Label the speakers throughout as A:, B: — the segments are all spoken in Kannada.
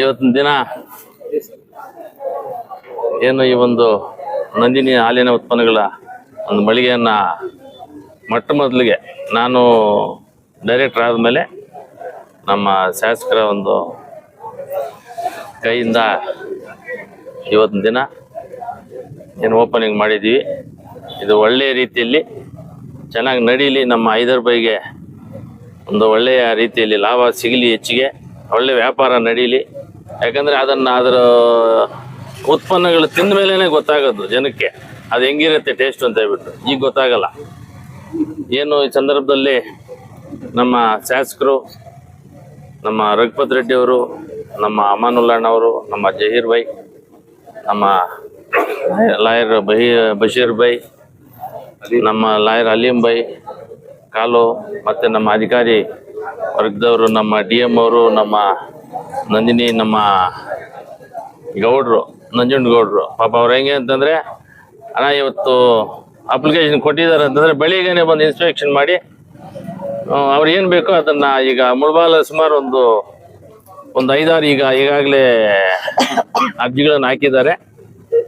A: ಇವತ್ತಿನ ದಿನ ಏನು ಈ ಒಂದು ನಂದಿನಿ ಹಾಲಿನ ಉತ್ಪನ್ನಗಳ ಒಂದು ಮಳಿಗೆಯನ್ನ ಮೊಟ್ಟ ಮೊದಲಿಗೆ ನಾನು ಡೈರೆಕ್ಟರ್ ಆದಮೇಲೆ ನಮ್ಮ ಶಾಸಕರ ಒಂದು ಕೈಯಿಂದ ಇವತ್ತಿನ ದಿನ ಏನು ಓಪನಿಂಗ್ ಮಾಡಿದ್ದೀವಿ. ಇದು ಒಳ್ಳೆಯ ರೀತಿಯಲ್ಲಿ ಚೆನ್ನಾಗಿ ನಡೀಲಿ, ನಮ್ಮ ಐದರ್ ಬೈಗೆ ಒಂದು ಒಳ್ಳೆಯ ರೀತಿಯಲ್ಲಿ ಲಾಭ ಸಿಗಲಿ ಹೆಚ್ಚಿಗೆ ಒಳ್ಳೆಯ ವ್ಯಾಪಾರ ನಡೀಲಿ. ಯಾಕಂದರೆ ಅದನ್ನು ಅದರ ಉತ್ಪನ್ನಗಳು ತಿಂದ ಮೇಲೇ ಗೊತ್ತಾಗೋದು ಜನಕ್ಕೆ. ಅದು ಹೆಂಗಿರುತ್ತೆ ಟೇಸ್ಟ್ ಅಂತ ಹೇಳ್ಬಿಟ್ಟು. ಈಗ ಗೊತ್ತಾಗಲ್ಲ. ಏನು ಈ ಸಂದರ್ಭದಲ್ಲಿ ನಮ್ಮ ಶಾಸಕರು, ನಮ್ಮ ರಘುಪತ್ ರೆಡ್ಡಿಯವರು ನಮ್ಮ ಅಮಾನುಲ್ಲಣ್ಣವರು ನಮ್ಮ ಜಹೀರ್ ಬೈ ನಮ್ಮ ಲಾಯರ್ ಬಹಿ, ಬಶೀರ್ ಬೈ ನಮ್ಮ ಲಾಯರ್ ಅಲೀಂ ಬೈ ಕಾಲು, ಮತ್ತು ನಮ್ಮ ಅಧಿಕಾರಿ ವರ್ಗದವರು, ನಮ್ಮ ಡಿ ಎಂ ಅವರು, ನಮ್ಮ ನಂದಿನಿ ನಮ್ಮ ಗೌಡ್ರು ನಂಜುಂಡಗೌಡ್ರು ಪಾಪ ಅವ್ರು ಹೆಂಗೆ ಅಂತಂದರೆ, ಅಣ್ಣ ಇವತ್ತು ಅಪ್ಲಿಕೇಶನ್ ಕೊಟ್ಟಿದ್ದಾರೆ ಅಂತಂದರೆ ಬೆಳಿಗ್ಗೆನೆ ಬಂದು ಇನ್ಸ್ಪೆಕ್ಷನ್ ಮಾಡಿ ಅವ್ರು ಏನು ಬೇಕೋ ಅದನ್ನು ಈಗ ಮುಳಬಾಲ ಸುಮಾರು ಒಂದು ಒಂದು ಐದಾರು ಈಗ ಈಗಾಗಲೇ ಅರ್ಜಿಗಳನ್ನು ಹಾಕಿದ್ದಾರೆ.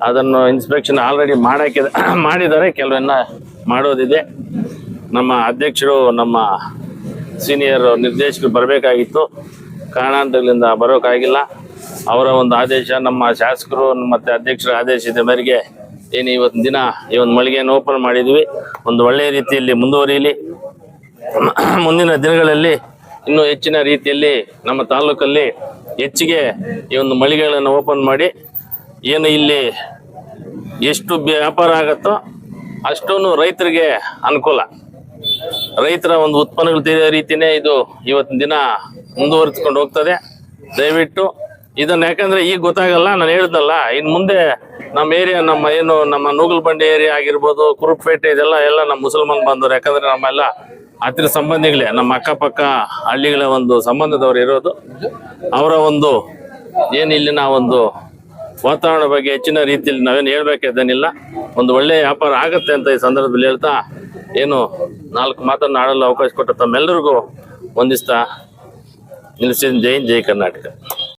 A: ಅದನ್ನು ಇನ್ಸ್ಪೆಕ್ಷನ್ ಆಲ್ರೆಡಿ ಮಾಡಾಕಿದ, ಮಾಡಿದ್ದಾರೆ. ಕೆಲವನ್ನ ಮಾಡೋದಿದೆ. ನಮ್ಮ ಅಧ್ಯಕ್ಷರು, ನಮ್ಮ ಸೀನಿಯರ್ ನಿರ್ದೇಶಕರು ಬರಬೇಕಾಗಿತ್ತು. ಕಾರಣಾಂತರಗಳಿಂದ ಬರೋಕ್ಕಾಗಿಲ್ಲ ಅವರ ಒಂದು ಆದೇಶ ನಮ್ಮ ಶಾಸಕರು, ಮತ್ತು ಅಧ್ಯಕ್ಷರ ಆದೇಶದ ಮೇರೆಗೆ ಏನು ಇವತ್ತು ದಿನ ಈ ಒಂದು ಮಳಿಗೆಯನ್ನು ಓಪನ್ ಮಾಡಿದ್ವಿ. ಒಂದು ಒಳ್ಳೆಯ ರೀತಿಯಲ್ಲಿ ಮುಂದುವರಿಯಲಿ. ಮುಂದಿನ ದಿನಗಳಲ್ಲಿ ಇನ್ನೂ ಹೆಚ್ಚಿನ ರೀತಿಯಲ್ಲಿ ನಮ್ಮ ತಾಲೂಕಲ್ಲಿ ಹೆಚ್ಚಿಗೆ ಈ ಒಂದು ಮಳಿಗೆಗಳನ್ನು ಓಪನ್ ಮಾಡಿ ಏನು ಇಲ್ಲಿ ಎಷ್ಟು ವ್ಯಾಪಾರ ಆಗುತ್ತೋ ಅಷ್ಟೂ ರೈತರಿಗೆ ಅನುಕೂಲ. ರೈತರ ಒಂದು ಉತ್ಪನ್ನಗಳು ರೀತಿಯೇ ಇದು ಇವತ್ತಿನ ದಿನ ಮುಂದುವರಿಸ್ಕೊಂಡು ಹೋಗ್ತದೆ. ದಯವಿಟ್ಟು ಇದನ್ನ ಯಾಕಂದ್ರೆ ಈಗ ಗೊತ್ತಾಗಲ್ಲ, ನಾನು ಹೇಳ್ದಲ್ಲ ಇನ್ನು ಮುಂದೆ ನಮ್ಮ ಏರಿಯಾ ನಮ್ಮ ಏನು, ನಮ್ಮ ನೂಗಲ್ಬಂಡಿ ಏರಿಯಾ ಆಗಿರ್ಬೋದು ಕುರುಪೇಟೆ ಇದೆಲ್ಲ, ಎಲ್ಲ ನಮ್ಮ ಮುಸಲ್ಮಾನ್ ಬಂದವರು, ಯಾಕಂದ್ರೆ ನಮ್ಮೆಲ್ಲ ಹತ್ತಿರ ಸಂಬಂಧಿಗಳೇ, ನಮ್ಮ ಅಕ್ಕಪಕ್ಕ ಹಳ್ಳಿಗಳ ಒಂದು ಸಂಬಂಧದವರು ಇರೋದು. ಅವರ ಒಂದು ಏನು ಇಲ್ಲಿನ ಒಂದು ವಾತಾವರಣ ಬಗ್ಗೆ ಹೆಚ್ಚಿನ ರೀತಿಯಲ್ಲಿ ನಾವೇನು ಹೇಳ್ಬೇಕಿದ್ದೇನಿಲ್ಲ ಒಂದು ಒಳ್ಳೆಯ ವ್ಯಾಪಾರ ಆಗುತ್ತೆ ಅಂತ ಈ ಸಂದರ್ಭದಲ್ಲಿ ಹೇಳ್ತಾ ಏನು ನಾಲ್ಕು ಮಾತನ್ನು ಆಡಲು ಅವಕಾಶ ಕೊಟ್ಟ ತಮ್ಮೆಲ್ಲರಿಗೂ ವಂದಿಸ್ತಾ ನಿಲ್ಲಿಸಿದ ಜೈ ಹಿಂದ್, ಜೈ ಕರ್ನಾಟಕ.